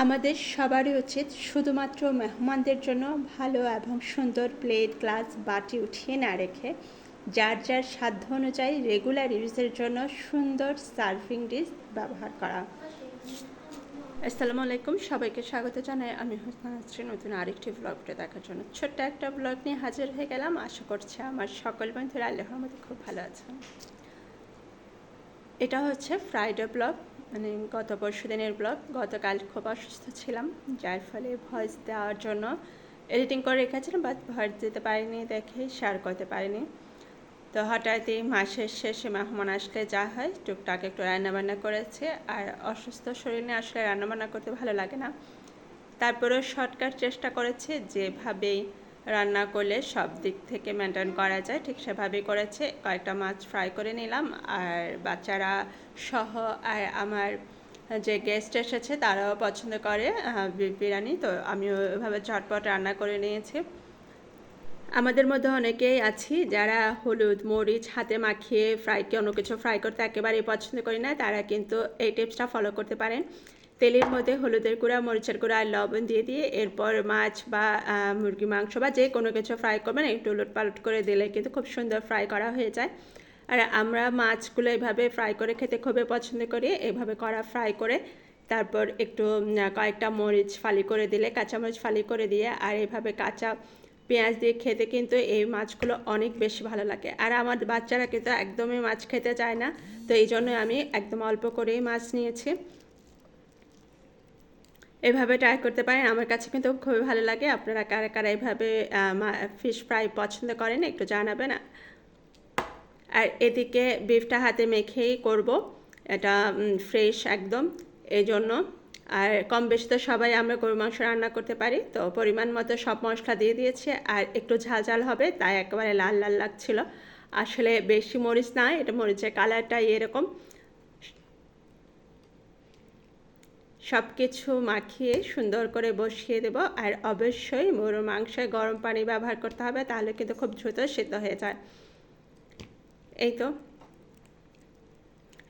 আমাদের সবারই উচিত শুধুমাত্র মেহমানদের জন্য ভালো এবং সুন্দর প্লেট, গ্লাস, বাটি উঠিয়ে না রেখে যার যার সাধ্য অনুযায়ী রেগুলার ইউজের জন্য সুন্দর সার্ভিং ডিশ ব্যবহার করা। আসসালামু আলাইকুম, সবাইকে স্বাগত জানাই। আমি হোসনা আসছি নতুন আরেকটি ব্লগটা দেখার জন্য ছোট্ট একটা ব্লগ নিয়ে হাজির হয়ে গেলাম। আশা করছি আমার সকল বন্ধুরা আল্লাহর মধ্যে খুব ভালো আছেন। এটা হচ্ছে ফ্রাইডে ব্লগ মানে গত পরশু দিনের ব্লগ গতকাল খুব অসুস্থ ছিলাম, যার ফলে ভয়েস দেওয়ার জন্য এডিটিং করে রেখেছিলাম বাট ভয়েস দিতে পারিনি দেখে শেয়ার করতে পারিনি। তো হঠাৎই মাসের শেষে মেহমান আসলে যা হয়, টুকটাক একটু রান্নাবান্না করেছে, আর অসুস্থ শরীর আসলে রান্নাবান্না করতে ভালো লাগে না। তারপরেও শর্টকাট চেষ্টা করেছে, যেভাবেই রান্না করলে সব দিক থেকে মেনটেন করা যায়। ঠিক সেভাবেই করেছে। কয়েকটা মাছ ফ্রাই করে নিলাম। আর বাচ্চারা সহ আর আমার যে গেস্ট এসেছে, তারাও পছন্দ করে বিরিয়ানি। তো আমিও ওইভাবে চটপট রান্না করে নিয়েছি। আমাদের মধ্যে অনেকেই আছি যারা হলুদ, মরিচ হাতে মাখিয়ে ফ্রাই অন্য কিছু ফ্রাই করতে একেবারেই পছন্দ করি না। তারা কিন্তু এই টিপসটা ফলো করতে পারেন। তেলের মধ্যে হলুদের গুঁড়া, মরিচের গুঁড়া আর লবণ দিয়ে দিয়ে এরপর মাছ বা মুরগি, মাংস বা যে কোনো কিছু ফ্রাই করবেন, একটু উলট পালট করে দিলে কিন্তু খুব সুন্দর ফ্রাই করা হয়ে যায়। আর আমরা মাছগুলো এভাবে ফ্রাই করে খেতে খুবই পছন্দ করি, এভাবে করা ফ্রাই করে, তারপর একটু কয়েকটা মরিচ ফালি করে দিলে কাঁচা মরিচ ফালি করে দিয়ে আর এভাবে কাঁচা পেঁয়াজ দিয়ে খেতে কিন্তু এই মাছগুলো অনেক বেশি ভালো লাগে। আর আমার বাচ্চারা কিন্তু একদমই মাছ খেতে চায় না, তো এই জন্য আমি একদম অল্প করেই মাছ নিয়েছি। এভাবে ট্রাই করতে পারেন। আমার কাছে কিন্তু খুবই ভালো লাগে। আপনারা কারা কারা এভাবে ফিশ ফ্রাই পছন্দ করেন, একটু জানাবেন। আর এদিকে বিফটা হাতে মেখেই করব। এটা ফ্রেশ একদম। এই জন্য আর কম বেশি তো সবাই আমরা গরু মাংস রান্না করতে পারি। তো পরিমাণ মতো সব মশলা দিয়ে দিয়েছে। আর একটু ঝাল ঝাল হবে, তাই একেবারে লাল লাল লাগছিল। আসলে বেশি মরিচ না, এটা মরিচের কালারটাই এরকম। সব কিছু মাখিয়ে সুন্দর করে বসিয়ে দেব আর অবশ্যই গরুর মাংসে গরম পানি ব্যবহার করতে হবে, তাহলে কিন্তু খুব দ্রুত সিদ্ধ হয়ে যায়। এই তো।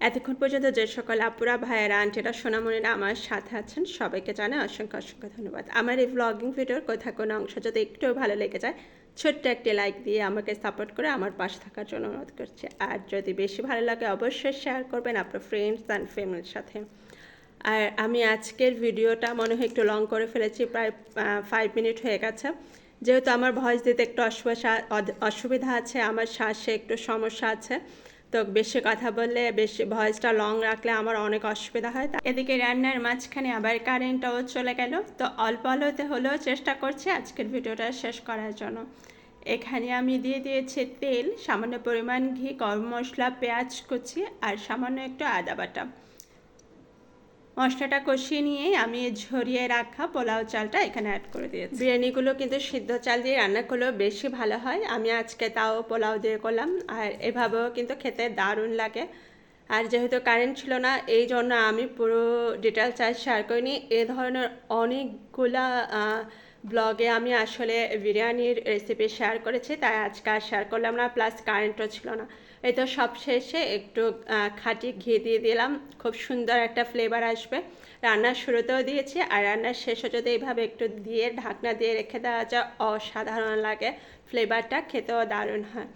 এতক্ষণ পর্যন্ত যে সকল আপুরা, ভাইয়েরা, আন্টিরা, সোনামণিরা আমার সাথে আছেন, সবাইকে জানাই অসংখ্য অসংখ্য ধন্যবাদ। আমার এই ব্লগিং ভিডিওর কোথাও কোনো অংশ যদি একটুও ভালো লেগে যায়, ছোট্ট একটি লাইক দিয়ে আমাকে সাপোর্ট করে আমার পাশে থাকার জন্য অনুরোধ করছি। আর যদি বেশি ভালো লাগে, অবশ্যই শেয়ার করবেন আপনার ফ্রেন্ডস অ্যান্ড ফ্যামিলির সাথে। আর আমি আজকের ভিডিওটা মনে হয় একটু লং করে ফেলেছি, প্রায় ফাইভ মিনিট হয়ে গেছে। যেহেতু আমার ভয়েস দিতে একটু অসুবিধা আছে, আমার শ্বাসে একটু সমস্যা আছে, তো বেশি কথা বললে, বেশি ভয়েসটা লং রাখলে আমার অনেক অসুবিধা হয়। এদিকে রান্নার মাঝখানে আবার কারেন্টটাও চলে গেল, তো অল্প আলোতে হলেও চেষ্টা করছি আজকের ভিডিওটা শেষ করার জন্য। এখানে আমি দিয়ে দিয়েছি তেল, সামান্য পরিমাণ ঘি, গরম মশলা, পেঁয়াজ কুচি আর সামান্য একটু আদা বাটা। মশলাটা কষিয়ে নিয়ে আমি ঝরিয়ে রাখা পোলাও চালটা এখানে অ্যাড করে দিয়েছি। বিরিয়ানিগুলো কিন্তু সিদ্ধ চাল দিয়ে রান্না করলেও বেশি ভালো হয়। আমি আজকে তাও পোলাও দিয়ে করলাম। আর এভাবেও কিন্তু খেতে দারুণ লাগে। আর যেহেতু কারেন্ট ছিল না, এই জন্য আমি পুরো ডিটেলস চার্জ শেয়ার করিনি। এ ধরনের অনেকগুলা ব্লগে আমি আসলে বিরিয়ানির রেসিপি শেয়ার করেছি, তাই আজকে আর শেয়ার করলাম না। প্লাস কারেন্টও ছিল না। এই তো সব শেষে একটু খাঁটি ঘি দিয়ে দিলাম। খুব সুন্দর একটা ফ্লেভার আসবে। রান্নার শুরুতেও দিয়েছি আর রান্নার শেষে যদি এইভাবে একটু দিয়ে ঢাকনা দিয়ে রেখে দেওয়া যায়, অসাধারণ লাগে। ফ্লেভারটা খেতেও দারুণ হয়।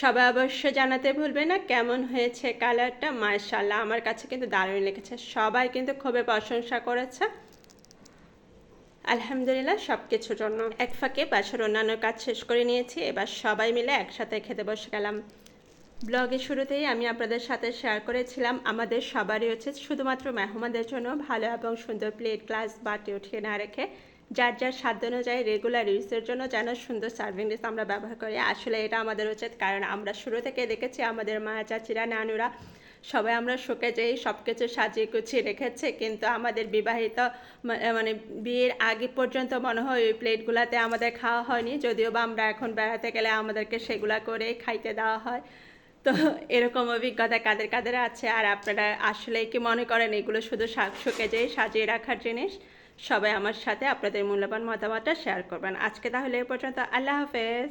সবাই অবশ্য জানাতে ভুলবে না কেমন হয়েছে কালারটা মার্শাল্লাহ আমার কাছে কিন্তু দারুণ লেগেছে। সবাই কিন্তু খুবই প্রশংসা করেছে। আলহামদুলিল্লাহ সব কিছুর জন্য। এক ফাঁকে বাসার অন্যান্য কাজ শেষ করে নিয়েছি। এবার সবাই মিলে একসাথে খেতে বসে গেলাম। ব্লগের শুরুতেই আমি আপনাদের সাথে শেয়ার করেছিলাম, আমাদের সবারই হচ্ছে শুধুমাত্র মেহমানদের জন্য ভালো এবং সুন্দর প্লেট গ্লাস বাটি উঠিয়ে না রেখে যার যার সাধ্য অনুযায়ী রেগুলার ইউজের জন্য যেন সুন্দর সার্ভিং ডিস আমরা ব্যবহার করি। আসলে এটা আমাদের উচিত কারণ আমরা শুরু থেকে দেখেছি আমাদের মা, চাচিরা, নানুরা সবাই আমরা শোকে যেই সব কিছু সাজিয়ে গুছিয়ে রেখেছে, কিন্তু আমাদের বিবাহিত মানে বিয়ের আগে পর্যন্ত মনে হয় ওই প্লেটগুলোতে আমাদের খাওয়া হয়নি, যদিও বা আমরা এখন বেড়াতে গেলে আমাদেরকে সেগুলা করে খাইতে দেওয়া হয়। তো এরকম অভিজ্ঞতা কাদের কাদের আছে? আর আপনারা আসলে কি মনে করেন এগুলো শুধু শাক শুকে যেয়ে সাজিয়ে রাখার জিনিস? সবাই আমার সাথে আপনাদের মূল্যবান মতামতটা শেয়ার করবেন। আজকে তাহলে এ পর্যন্ত। আল্লাহ হাফেজ।